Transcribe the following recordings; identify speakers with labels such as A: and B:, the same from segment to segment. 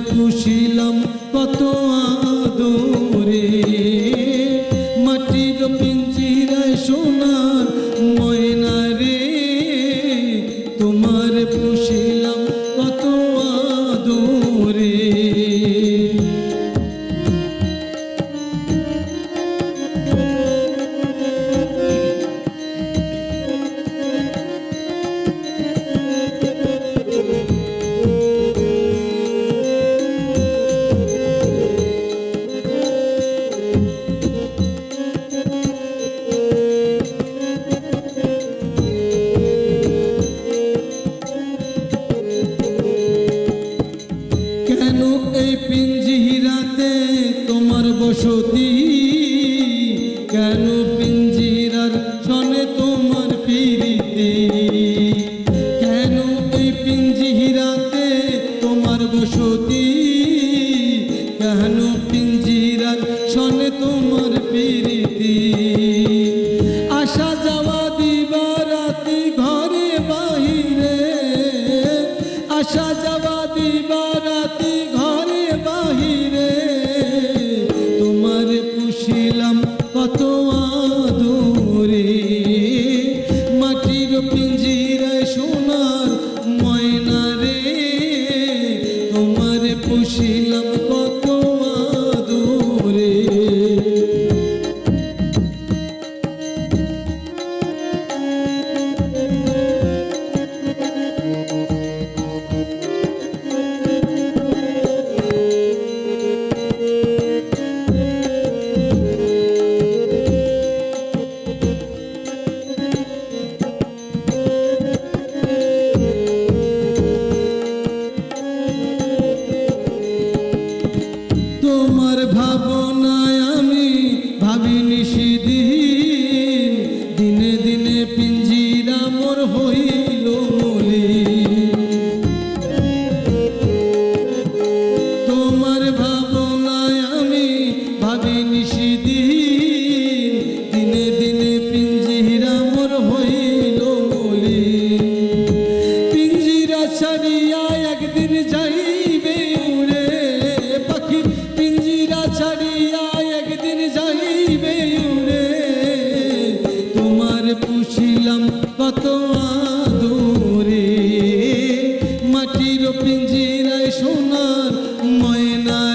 A: পুষিলাম কত আদরে। সতী কেন পিঞ্জিরার সনে তোমার পিরিতে কেন এই পিঞ্জিরাতে তোমার বসতি? কত হইয়া একদিন যাইবে উড়ে। তোমার পুষিলাম কত আদরে। মাটির পিঞ্জিরায় সোনার ময়না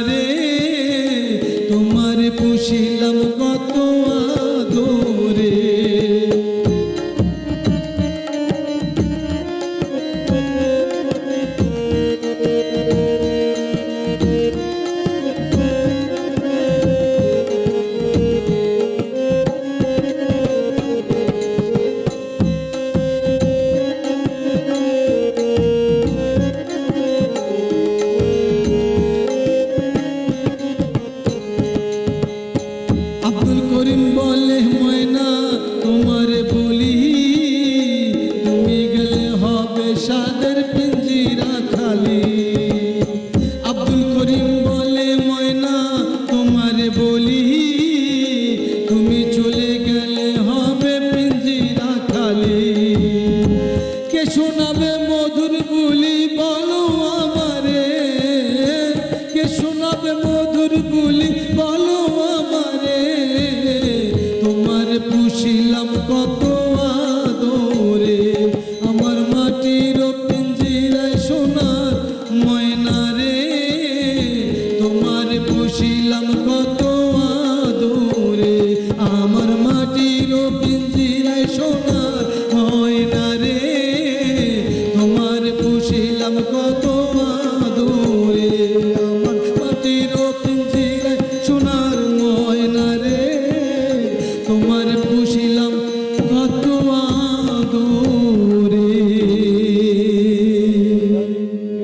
A: কে শোনাবে মধুর বুলি বলো আমারে। কে শোনাবে মধুর বুলি বলো